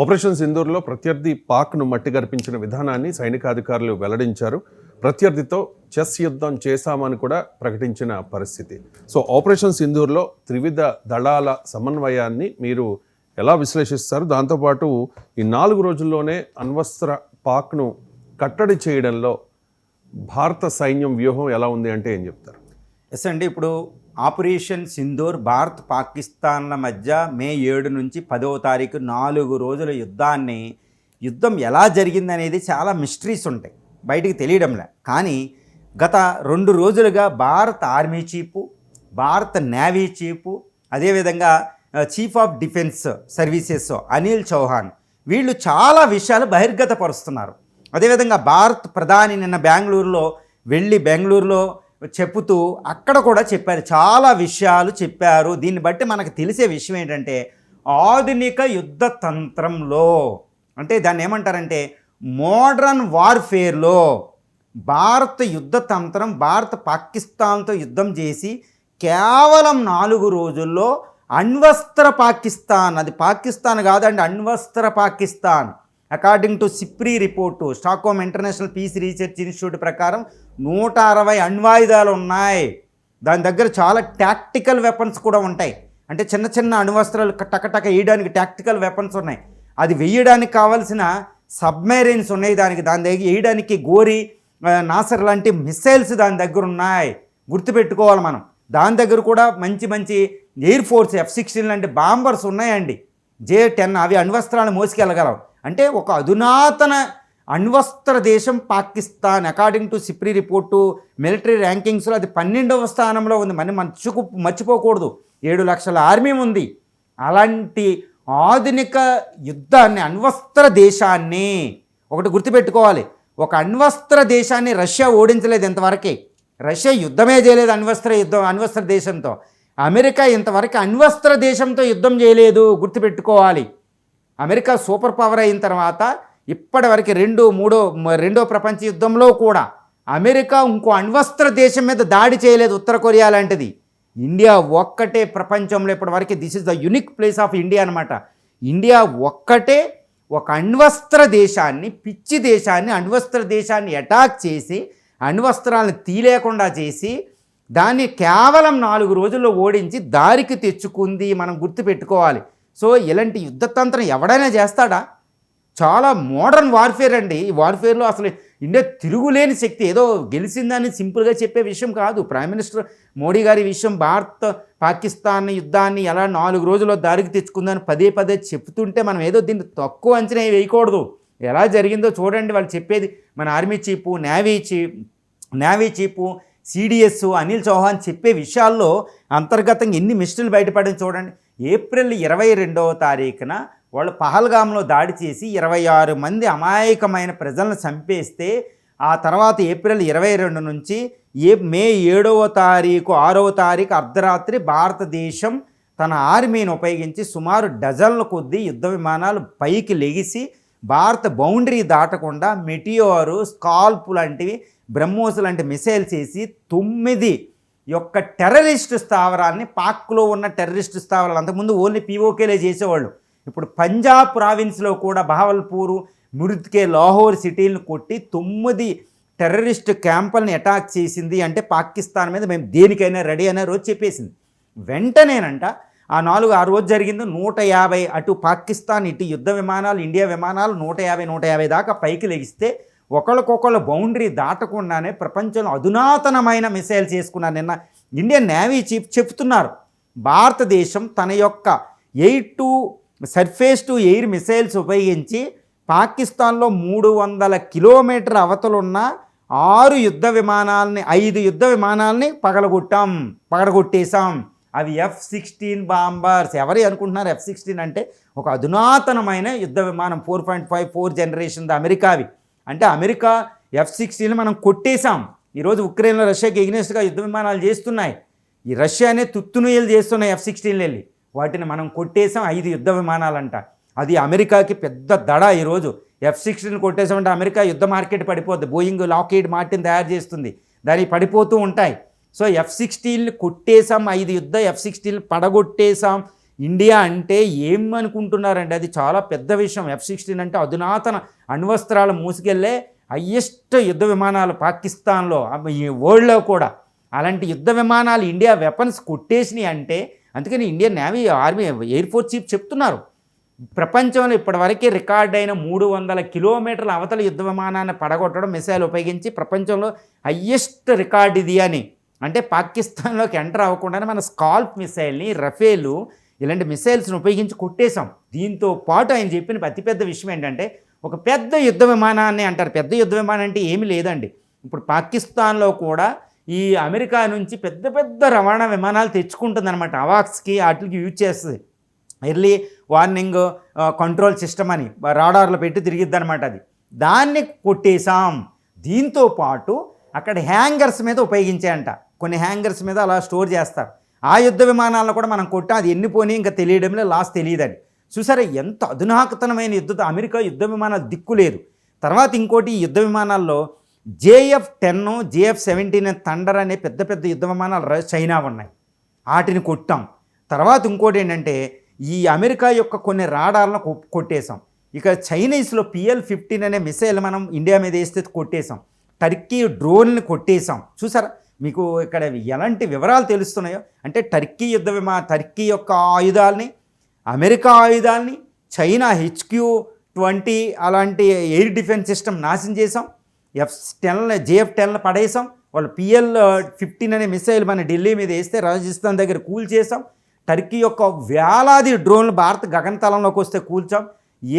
Operation సింధూర్లో ప్రత్యర్థి పాక్ను మట్టిగర్పించిన విధానాన్ని సైనికాధికారులు వెల్లడించారు. ప్రత్యర్థితో చెస్ యుద్ధం చేశామని కూడా ప్రకటించిన పరిస్థితి. సో ఆపరేషన్ సింధూర్లో త్రివిధ దళాల సమన్వయాన్ని మీరు ఎలా విశ్లేషిస్తారు? దాంతోపాటు ఈ నాలుగు రోజుల్లోనే అణ్వస్త్ర పాక్ను కట్టడి చేయడంలో భారత సైన్యం వ్యూహం ఎలా ఉంది అంటే ఏం చెప్తారు? ఎస్ అండి ఇప్పుడు ఆపరేషన్ సింధూర్ భారత్ పాకిస్తాన్ల మధ్య మే ఏడు నుంచి పదవ తారీఖు నాలుగు రోజుల యుద్ధాన్ని యుద్ధం ఎలా జరిగిందనేది చాలా మిస్టరీస్ ఉంటాయి. బయటికి తెలియడంలే. కానీ గత రెండు రోజులుగా భారత ఆర్మీ చీఫ్ భారత నేవీ చీఫ్ అదేవిధంగా chief of defence services Anil Chauhan వీళ్ళు చాలా విషయాలు బహిర్గతపరుస్తున్నారు. అదేవిధంగా భారత్ ప్రధాని నిన్న బెంగళూరులో వెళ్ళి బెంగళూరులో చెప్పుతూ అక్కడ కూడా చెప్పారు. చాలా విషయాలు చెప్పారు. దీన్ని బట్టి మనకు తెలిసే విషయం ఏంటంటే ఆధునిక యుద్ధ తంత్రంలో అంటే దాన్ని ఏమంటారంటే మోడ్రన్ వార్ఫేర్లో భారత యుద్ధ తంత్రం భారత పాకిస్తాన్తో యుద్ధం చేసి కేవలం నాలుగు రోజుల్లో అణ్వస్త్ర పాకిస్తాన్ అది పాకిస్తాన్ కాదండి అణ్వస్త్ర Pakistan. According to SIPRI report Stockholm International Peace Research Institute ప్రకారం నూట అరవై అణ్వాయుధాలు ఉన్నాయి దాని దగ్గర చాలా టాక్టికల్ వెపన్స్ కూడా ఉంటాయి. అంటే చిన్న చిన్న అణువస్త్రాలు టకటక వేయడానికి టాక్టికల్ వెపన్స్ ఉన్నాయి. అది వేయడానికి కావాల్సిన సబ్మెరైన్స్ ఉన్నాయి. దానికి దాని దగ్గర వేయడానికి గోరి నాసర్ లాంటి మిసైల్స్ దాని దగ్గర ఉన్నాయి. గుర్తుపెట్టుకోవాలి మనం. దాని దగ్గర కూడా మంచి మంచి ఎయిర్ ఫోర్స్ ఎఫ్ సిక్స్టీన్ లాంటి బాంబర్స్ ఉన్నాయండి. జే టెన్ అవి అణ్వస్త్రాలను మోసుకెళ్ళగలవు. అంటే ఒక అధునాతన అణ్వస్త్ర దేశం Pakistan. According to SIPRI report military ర్యాంకింగ్స్లో అది పన్నెండవ స్థానంలో ఉంది. మనం మర్చుకు మర్చిపోకూడదు. ఏడు లక్షల ఆర్మీ ఉంది. అలాంటి ఆధునిక యుద్ధాన్ని అణ్వస్త్ర దేశాన్ని ఒకటి గుర్తుపెట్టుకోవాలి. ఒక అణ్వస్త్ర దేశాన్ని రష్యా ఓడించలేదు ఇంతవరకే రష్యా యుద్ధమే చేయలేదు అణ్వస్త్ర యుద్ధం అణ్వస్త్ర దేశంతో. అమెరికా ఇంతవరకు అణ్వస్త్ర దేశంతో యుద్ధం చేయలేదు. గుర్తుపెట్టుకోవాలి. అమెరికా సూపర్ పవర్ అయిన తర్వాత ఇప్పటివరకు రెండో మూడో మ- రెండో ప్రపంచ యుద్ధంలో కూడా అమెరికా ఇంకో అణ్వస్త్ర దేశం మీద దాడి చేయలేదు ఉత్తర కొరియా లాంటిది. ఇండియా ఒక్కటే ప్రపంచంలో ఇప్పటివరకు this is the unique place of India అనమాట ఇండియా ఒక్కటే ఒక అణ్వస్త్ర దేశాన్ని పిచ్చి దేశాన్ని అణ్వస్త్ర దేశాన్ని అటాక్ చేసి అణ్వస్త్రాలను తీలేకుండా చేసి దాన్ని కేవలం నాలుగు రోజుల్లో ఓడించి దారికి తెచ్చుకుంది మనం గుర్తుపెట్టుకోవాలి. సో ఇలాంటి యుద్ధతంత్రం ఎవడైనా చేస్తాడా? చాలా మోడర్న్ వార్ఫేర్ అండి. ఈ వార్ఫేర్లో అసలు ఇండియా తిరుగులేని శక్తి. ఏదో గెలిచిందని సింపుల్గా చెప్పే విషయం కాదు. ప్రైమ్ మినిస్టర్ మోడీ గారి విషయం భారత్ పాకిస్తాన్ యుద్ధాన్ని ఎలా నాలుగు రోజుల్లో దారికి తెచ్చుకుందని పదే పదే చెప్తుంటే మనం ఏదో దీన్ని తక్కువ అంచనా వేయకూడదు. ఎలా జరిగిందో చూడండి. వాళ్ళు చెప్పేది మన army chief navy chief navy chief CDS Anil Chauhan చెప్పే విషయాల్లో అంతర్గతంగా ఎన్ని మిస్టులు బయటపడని చూడండి. ఏప్రిల్ ఇరవై రెండవ తారీఖున వాళ్ళు పహల్గాంలో దాడి చేసి ఇరవై ఆరు మంది అమాయకమైన ప్రజలను చంపేస్తే ఆ తర్వాత ఏప్రిల్ ఇరవై రెండు నుంచి ఏ మే ఏడవ తారీఖు ఆరవ తారీఖు అర్ధరాత్రి భారతదేశం తన ఆర్మీని ఉపయోగించి సుమారు డజన్ల కొద్దీ యుద్ధ విమానాలు పైకి లెగిసి భారత బౌండరీ దాటకుండా మెటియోరు స్కాల్ప్ లాంటివి బ్రహ్మోస్ లాంటి మిసైల్స్ వేసి తొమ్మిది యొక్క టెర్రరిస్ట్ స్థావరాల్ని పాక్లో ఉన్న టెర్రరిస్ట్ స్థావరాలు అంతకుముందు ఓన్లీ పీఓకేలే చేసేవాళ్ళు. ఇప్పుడు పంజాబ్ ప్రావిన్స్లో కూడా బహవల్పూరు మురిద్కే లాహోర్ సిటీలను కొట్టి తొమ్మిది టెర్రరిస్ట్ క్యాంపుల్ని అటాక్ చేసింది అంటే పాకిస్తాన్ మీద మేము దేనికైనా రెడీ అనే రోజు చెప్పేసింది. వెంటనేనంట ఆ నాలుగు ఆ రోజు జరిగింది నూట యాభై అటు పాకిస్తాన్ ఇటు యుద్ధ విమానాలు ఇండియా విమానాలు నూట యాభై నూట యాభై దాకా పైకి లెగిస్తే ఒకళ్ళకొకళ్ళ బౌండరీ దాటకుండానే ప్రపంచంలో అధునాతనమైన మిసైల్స్ చేసుకున్నారు. నిన్న ఇండియన్ నేవీ చీఫ్ చెప్తున్నారు భారతదేశం తన యొక్క eight to surface to air missiles ఉపయోగించి పాకిస్తాన్లో మూడు వందల కిలోమీటర్ అవతలున్న ఆరు యుద్ధ విమానాలని ఐదు యుద్ధ విమానాలని పగలగొట్టాం పగలగొట్టేశాం. అవి ఎఫ్ సిక్స్టీన్ బాంబర్స్. ఎవరి అనుకుంటున్నారు ఎఫ్ సిక్స్టీన్ అంటే ఒక అధునాతనమైన యుద్ధ విమానం four point five four generation అమెరికావి. అంటే అమెరికా ఎఫ్ సిక్స్టీన్ మనం కొట్టేశాం. ఈరోజు ఉక్రెయిన్లో రష్యాకి ఎగ్నెస్ట్గా యుద్ధ విమానాలు చేస్తున్నాయి. ఈ రష్యానే తుత్తునుయలు చేస్తున్నాయి ఎఫ్ సిక్స్టీన్లు వెళ్ళి వాటిని మనం కొట్టేసాం ఐదు యుద్ధ విమానాలంట. అది అమెరికాకి పెద్ద దడ ఈరోజు. ఎఫ్ సిక్స్టీన్ కొట్టేసామంటే అమెరికా యుద్ధ మార్కెట్ పడిపోద్ది. బోయింగ్ లాకీడ్ మార్టిన్ తయారు చేస్తుంది. దానికి పడిపోతూ ఉంటాయి. సో ఎఫ్ సిక్స్టీన్ కొట్టేసాం ఐదు యుద్ధ ఎఫ్ సిక్స్టీన్ పడగొట్టేసాం. ఇండియా అంటే ఏమనుకుంటున్నారండి అది చాలా పెద్ద విషయం. ఎఫ్ సిక్స్టీన్ అంటే అధునాతన అణ్వస్త్రాలు మూసుకెళ్ళే హయ్యెస్ట్ యుద్ధ విమానాలు పాకిస్తాన్లో ఈ వరల్డ్లో కూడా. అలాంటి యుద్ధ విమానాలు ఇండియా వెపన్స్ కొట్టేసినాయి అంటే అందుకని Indian navy army air force chief చెప్తున్నారు. ప్రపంచంలో ఇప్పటివరకే రికార్డ్ అయిన మూడు వందల కిలోమీటర్ల అవతల యుద్ధ విమానాన్ని పడగొట్టడం మిసైల్ ఉపయోగించి ప్రపంచంలో హయ్యెస్ట్ రికార్డ్ ఇది అని. అంటే పాకిస్తాన్లోకి ఎంటర్ అవ్వకుండానే మన స్కాల్ప్ మిసైల్ని రఫేలు ఇలాంటి మిసైల్స్ని ఉపయోగించి కొట్టేశాం. దీంతో పాటు ఆయన చెప్పిన అతిపెద్ద విషయం ఏంటంటే ఒక పెద్ద యుద్ధ విమానాన్ని అంటారు. పెద్ద యుద్ధ విమానం అంటే ఏమీ లేదండి. ఇప్పుడు పాకిస్తాన్లో కూడా ఈ అమెరికా నుంచి పెద్ద పెద్ద రవాణా విమానాలు తెచ్చుకుంటుందన్నమాట. అవాక్స్కి వాటికి యూజ్ చేస్తుంది. ఎర్లీ వార్నింగ్ కంట్రోల్ సిస్టమ్ అని రాడార్లు పెట్టి తిరిగిద్ది అనమాట అది. దాన్ని కొట్టేశాం. దీంతో పాటు అక్కడ హ్యాంగర్స్ మీద ఉపయోగించాయంట. కొన్ని హ్యాంగర్స్ మీద అలా స్టోర్ చేస్తారు. ఆ యుద్ధ విమానాలను కూడా మనం కొట్టాం. అది ఎన్ని పోనీ ఇంకా తెలియడంలో లాస్ తెలియదని చూసారా ఎంత అధునాకతనమైన యుద్ధ అమెరికా యుద్ధ విమానాలు దిక్కు లేదు. తర్వాత ఇంకోటి యుద్ధ విమానాల్లో JF ten JF seventeen Thunder అనే పెద్ద పెద్ద యుద్ధ విమానాలు చైనా ఉన్నాయి. వాటిని కొట్టాం. తర్వాత ఇంకోటి ఏంటంటే ఈ అమెరికా యొక్క కొన్ని రాడార్లను కొ- కొట్టేశాం. ఇక చైనీస్లో పిఎల్ ఫిఫ్టీన్ అనే మిసైల్ మనం ఇండియా మీద వేస్తే కొట్టేశాం. టర్కీ డ్రోన్ని కొట్టేశాం. చూసారా? మీకు ఇక్కడ ఎలాంటి వివరాలు తెలుస్తున్నాయో? అంటే టర్కీ యుద్ధ విమా టర్కీ యొక్క ఆయుధాలని అమెరికా ఆయుధాలని చైనా హెచ్క్యూ ట్వంటీ అలాంటి ఎయిర్ డిఫెన్స్ సిస్టమ్ నాశనం చేసాం ఎఫ్ టెన్ జేఎఫ్ టెన్లు పడేసాం. వాళ్ళు పిఎల్ ఫిఫ్టీన్ అనే మిసైల్ మన ఢిల్లీ మీద వేస్తే రాజస్థాన్ దగ్గర కూల్ చేసాం. టర్కీ యొక్క వేలాది డ్రోన్లు భారత గగనతలంలోకి వస్తే కూల్చాం.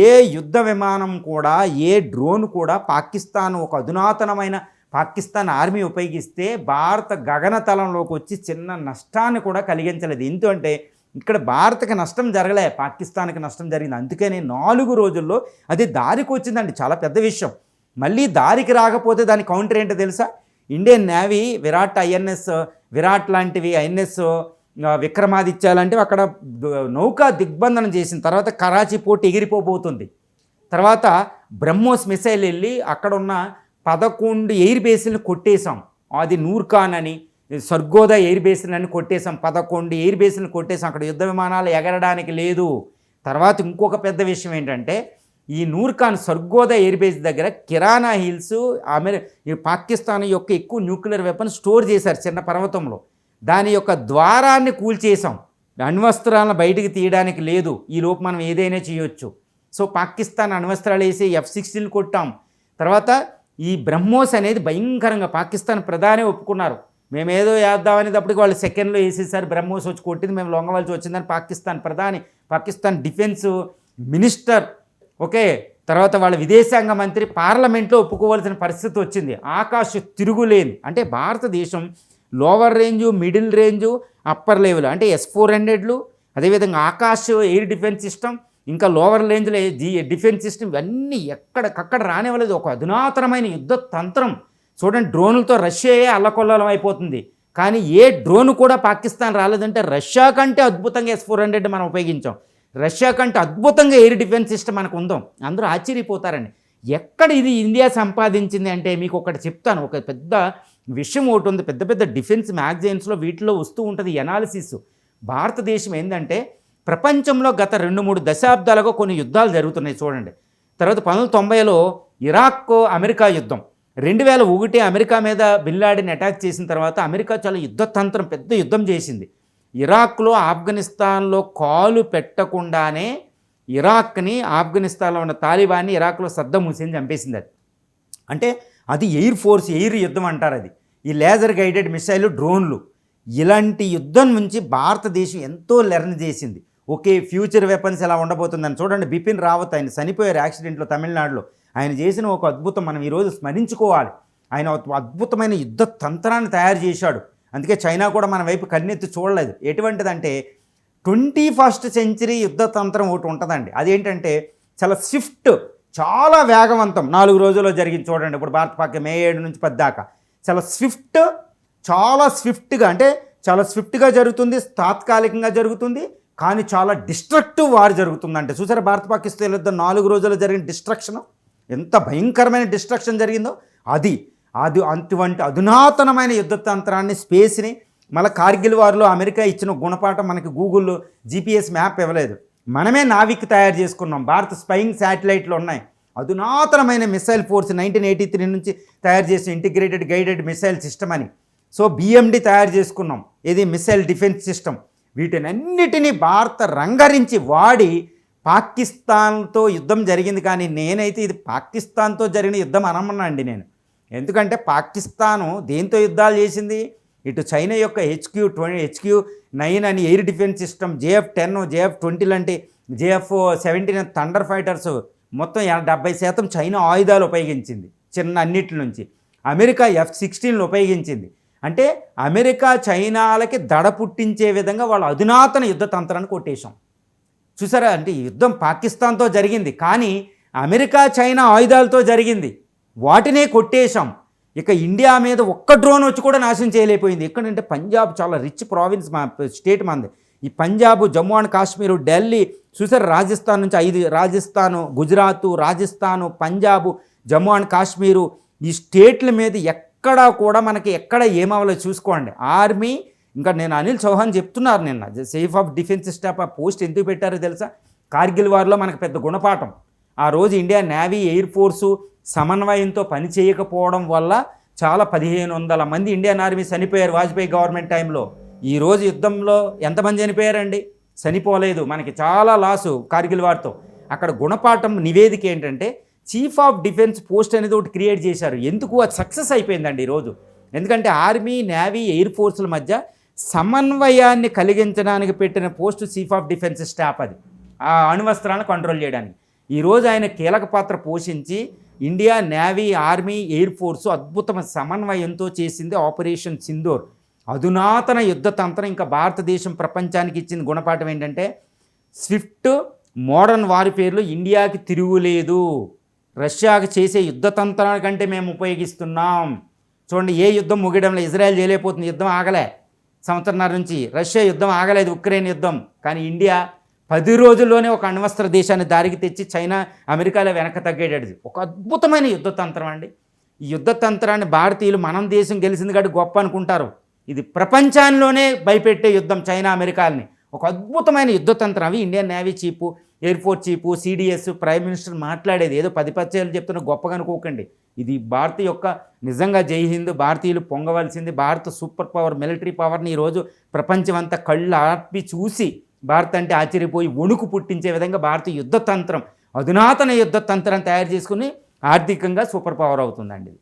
ఏ యుద్ధ విమానం కూడా ఏ డ్రోన్ కూడా పాకిస్తాన్ ఒక అధునాతనమైన పాకిస్తాన్ ఆర్మీ ఉపయోగిస్తే భారత గగనతలంలోకి వచ్చి చిన్న నష్టాన్ని కూడా కలిగించలేదు. ఎందుకంటే ఇక్కడ భారత్కి నష్టం జరగలే పాకిస్తాన్కి నష్టం జరిగింది. అందుకని నాలుగు రోజుల్లో అది దారికి వచ్చిందండి. చాలా పెద్ద విషయం. మళ్ళీ దారికి రాకపోతే దాని కౌంటర్ ఏంటో తెలుసా? Indian navy Viraat INS Viraat లాంటివి ఐఎన్ఎస్ విక్రమాదిత్య లాంటివి అక్కడ నౌకా దిగ్బంధనం చేసిన తర్వాత కరాచీ పోటీ ఎగిరిపోబోతుంది. తర్వాత బ్రహ్మోస్ మిసైల్ వెళ్ళి అక్కడ ఉన్న పదకొండు ఎయిర్ బేస్ని కొట్టేశాం. అది నూర్ఖాన్ అని సర్గోదా ఎయిర్ బేస్ని అని కొట్టేశాం. పదకొండు ఎయిర్ బేస్ని కొట్టేశాం. అక్కడ యుద్ధ విమానాలు ఎగరడానికి లేదు. తర్వాత ఇంకొక పెద్ద విషయం ఏంటంటే ఈ నూర్ఖాన్ సర్గోదా ఎయిర్బేస్ దగ్గర కిరాణా హిల్స్ అమెరి ఈ పాకిస్తాన్ యొక్క ఎక్కువ న్యూక్లియర్ వెపన్ స్టోర్ చేశారు చిన్న పర్వతంలో. దాని యొక్క ద్వారాన్ని కూల్చేసాం అణ్వస్త్రాలను బయటికి తీయడానికి లేదు. ఈ లోపు మనం ఏదైనా చేయొచ్చు. సో పాకిస్తాన్ అణ్వస్త్రాలు వేసి ఎఫ్ సిక్స్టీన్ కొట్టాం. తర్వాత ఈ బ్రహ్మోస్ అనేది భయంకరంగా పాకిస్తాన్ ప్రధాని ఒప్పుకున్నారు. మేము ఏదో వేద్దామనేటప్పటికి వాళ్ళు సెకండ్లో వేసేసారు. బ్రహ్మోస్ వచ్చి కొట్టింది. మేము లొంగవలసి వచ్చిందని పాకిస్తాన్ ప్రధాని పాకిస్తాన్ డిఫెన్స్ మినిస్టర్ ఓకే తర్వాత వాళ్ళ విదేశాంగ మంత్రి పార్లమెంట్లో ఒప్పుకోవాల్సిన పరిస్థితి వచ్చింది. ఆకాశ తిరుగులేని అంటే భారతదేశం lower range middle range upper level అంటే ఎస్ ఫోర్ హండ్రెడ్లు అదేవిధంగా ఆకాశ్ ఎయిర్ డిఫెన్స్ సిస్టమ్ ఇంకా లోవర్ రేంజ్లో జీ డిఫెన్స్ సిస్టమ్ ఇవన్నీ ఎక్కడికక్కడ రానివ్వలేదు. ఒక అధునాతనమైన యుద్ధ తంత్రం. చూడండి డ్రోన్లతో రష్యాయే అల్లకొల్లలం అయిపోతుంది. కానీ ఏ డ్రోన్ కూడా పాకిస్తాన్ రాలేదంటే రష్యా కంటే అద్భుతంగా ఎస్ ఫోర్ హండ్రెడ్ మనం ఉపయోగించాం. రష్యా కంటే అద్భుతంగా ఎయిర్ డిఫెన్స్ సిస్టమ్ మనకు ఉందాం అందరూ ఆశ్చర్యపోతారండి. ఎక్కడ ఇది ఇండియా సంపాదించింది అంటే మీకు ఒకటి చెప్తాను. ఒక పెద్ద విషయం ఒకటి ఉంది. పెద్ద పెద్ద డిఫెన్స్ మ్యాగజైన్స్లో వీటిలో వస్తూ ఉంటుంది ఎనాలిసిస్ భారతదేశం ఏంటంటే ప్రపంచంలో గత రెండు మూడు దశాబ్దాలుగా కొన్ని యుద్ధాలు జరుగుతున్నాయి చూడండి. తర్వాత పంతొమ్మిది తొంభైలో ఇరాక్ అమెరికా యుద్ధం. రెండు వేల ఒకటి అమెరికా మీద బిల్లాడిని అటాక్ చేసిన తర్వాత అమెరికా చాలా యుద్ధతంత్రం పెద్ద యుద్ధం చేసింది. ఇరాక్లో ఆఫ్ఘనిస్తాన్లో కాలు పెట్టకుండానే ఇరాక్ని ఆఫ్ఘనిస్తాన్లో ఉన్న తాలిబాన్ని ఇరాక్లో సద్దం హుసేన్ చంపేసింది అది. అంటే అది ఎయిర్ ఫోర్స్ ఎయిర్ యుద్ధం అంటారు అది. ఈ లేజర్ గైడెడ్ మిసైల్ డ్రోన్లు. ఇలాంటి యుద్ధం నుంచి భారతదేశం ఎంతో లెర్న్ చేసింది. ఓకే ఫ్యూచర్ వెపన్స్ ఎలా ఉండబోతుందని చూడండి. బిపిన్ రావత్ ఆయన చనిపోయారు యాక్సిడెంట్లో తమిళనాడులో. ఆయన చేసిన ఒక అద్భుతం మనం ఈరోజు స్మరించుకోవాలి. ఆయన అద్భుతమైన యుద్ధ తంత్రాన్ని తయారు చేశాడు. అందుకే చైనా కూడా మన వైపు కన్నెత్తి చూడలేదు. ఎటువంటిదంటే ట్వంటీ ఫస్ట్ సెంచరీ యుద్ధ తంత్రం ఒకటి ఉంటుందండి. అదేంటంటే చాలా స్విఫ్ట్ చాలా వేగవంతం నాలుగు రోజుల్లో జరిగింది చూడండి. ఇప్పుడు భారత పాక మే ఏడు నుంచి పది దాకా. చాలా స్విఫ్ట్ చాలా స్విఫ్ట్గా అంటే చాలా స్విఫ్ట్గా జరుగుతుంది తాత్కాలికంగా జరుగుతుంది కానీ చాలా డిస్ట్రక్టివ్ వార్ జరుగుతుందంటే చూసారా భారత పాకిస్తాన్ యుద్ధం నాలుగు రోజుల్లో జరిగిన డిస్ట్రక్షన్? ఎంత భయంకరమైన డిస్ట్రక్షన్ జరిగిందో. అది అది అటువంటి అధునాతనమైన యుద్ధ తంత్రాన్ని స్పేస్ని మళ్ళీ కార్గిల్ వారిలో అమెరికా ఇచ్చిన గుణపాఠం మనకి గూగుల్లో జీపీఎస్ మ్యాప్ ఇవ్వలేదు. మనమే నావిక్ తయారు చేసుకున్నాం. భారత స్పైయింగ్ శాటిలైట్లు ఉన్నాయి. అధునాతనమైన missile force nineteen eighty three నుంచి తయారు చేసిన ఇంటిగ్రేటెడ్ గైడెడ్ మిసైల్ సిస్టమ్ అని. సో బిఎండి తయారు చేసుకున్నాం. ఇది మిసైల్ డిఫెన్స్ సిస్టమ్. వీటినన్నిటినీ భారత రంగరించి వాడి పాకిస్తాన్తో యుద్ధం జరిగింది కానీ నేనైతే ఇది పాకిస్తాన్తో జరిగిన యుద్ధం అనమన్నా అండి నేను. ఎందుకంటే పాకిస్తాను దేంతో యుద్ధాలు చేసింది? ఇటు చైనా యొక్క హెచ్క్యూ ట్వంటీ హెచ్క్యూ నైన్ అని air defence system JF ten JF twenty లాంటి జేఎఫ్ సెవెంటీన్ థండర్ ఫైటర్స్ మొత్తం డెబ్బై శాతం చైనా ఆయుధాలు ఉపయోగించింది చిన్న అన్నిటి నుంచి. అమెరికా ఎఫ్ సిక్స్టీన్లు ఉపయోగించింది. అంటే అమెరికా చైనాలకి దడ పుట్టించే విధంగా వాళ్ళ అధునాతన యుద్ధ తంత్రాన్ని కొట్టేశాం. చూసారా? అంటే యుద్ధం పాకిస్తాన్తో జరిగింది కానీ అమెరికా చైనా ఆయుధాలతో జరిగింది. వాటినే కొట్టేశాం. ఇక ఇండియా మీద ఒక్క డ్రోన్ వచ్చి కూడా నాశనం చేయలేకపోయింది. ఎక్కడంటే పంజాబ్ చాలా రిచ్ ప్రావిన్స్ మా స్టేట్ మంది. ఈ పంజాబ్ జమ్మూ అండ్ కాశ్మీర్ ఢిల్లీ చూసారు? రాజస్థాన్ నుంచి ఐదు రాజస్థాను గుజరాత్ రాజస్థాను పంజాబ్ జమ్మూ అండ్ కాశ్మీరు ఈ స్టేట్ల మీద ఎక్కడా కూడా మనకి ఎక్కడ ఏమవ్వాలో చూసుకోండి. ఆర్మీ ఇంకా నేను అనిల్ చౌహాన్ చెప్తున్నారు నిన్న. సేఫ్ ఆఫ్ డిఫెన్స్ స్టాఫ్ ఆ పోస్ట్ ఎందుకు పెట్టారో తెలుసా? కార్గిల్ వార్లో మనకు పెద్ద గుణపాఠం. ఆ రోజు ఇండియా నేవీ ఎయిర్ ఫోర్సు సమన్వయంతో పని చేయకపోవడం వల్ల చాలా పదిహేను వందల మంది ఇండియన్ ఆర్మీ చనిపోయారు వాజ్పేయి గవర్నమెంట్ టైంలో. ఈ రోజు యుద్ధంలో ఎంతమంది చనిపోయారండి? చనిపోలేదు. మనకి చాలా లాసు కార్గిల్ వారితో. అక్కడ గుణపాఠం నివేదిక ఏంటంటే చీఫ్ ఆఫ్ డిఫెన్స్ పోస్ట్ అనేది ఒకటి క్రియేట్ చేశారు. ఎందుకు? అది సక్సెస్ అయిపోయిందండి ఈరోజు ఎందుకంటే ఆర్మీ నేవీ ఎయిర్ ఫోర్సుల మధ్య సమన్వయాన్ని కలిగించడానికి పెట్టిన post chief of defence staff అది. ఆ అణువస్త్రాలను కంట్రోల్ చేయడానికి. ఈరోజు ఆయన కీలక పాత్ర పోషించి India navy army air force అద్భుతమైన సమన్వయంతో చేసింది ఆపరేషన్ సింధూర్. అధునాతన యుద్ధ తంత్రం ఇంకా భారతదేశం ప్రపంచానికి ఇచ్చిన గుణపాఠం ఏంటంటే స్విఫ్ట్ మోడర్న్ వారిఫేర్లో ఇండియాకి తిరుగులేదు. రష్యాకి చేసే యుద్ధ తంత్రాల కంటే మేము ఉపయోగిస్తున్నాం. చూడండి ఏ యుద్ధం ముగియడంలో ఇజ్రాయెల్ చేయలేకపోతుంది యుద్ధం ఆగలే. సంవత్సరంన్నర నుంచి రష్యా యుద్ధం ఆగలేదు ఉక్రెయిన్ యుద్ధం. కానీ ఇండియా పది రోజుల్లోనే ఒక అణ్వస్త్ర దేశాన్ని దారికి తెచ్చి చైనా అమెరికాలో వెనక తగ్గేటది ఒక అద్భుతమైన యుద్ధ తంత్రం అండి. ఈ యుద్ధ తంత్రాన్ని భారతీయులు మనం దేశం గెలిచింది కాబట్టి గొప్ప అనుకుంటారు. ఇది ప్రపంచంలోనే భయపెట్టే యుద్ధం చైనా అమెరికాలని. ఒక అద్భుతమైన యుద్ధ తంత్రం. అవి Indian navy chief air force chief CDS prime minister మాట్లాడేది. ఏదో పది పచ్చేలు చెప్తున్న గొప్పగా అనుకోకండి. ఇది భారత్ యొక్క నిజంగా జై హింద్ భారతీయులు పొంగవలసింది. భారత సూపర్ పవర్ మిలిటరీ పవర్ని ఈరోజు ప్రపంచం అంతా కళ్ళు ఆర్పి చూసి భారత్ అంటే ఆశ్చర్యపోయి వణుకు పుట్టించే విధంగా భారత యుద్ధ తంత్రం అధునాతన యుద్ధ తంత్రం తయారు చేసుకుని ఆర్థికంగా సూపర్ పవర్ అవుతుందండి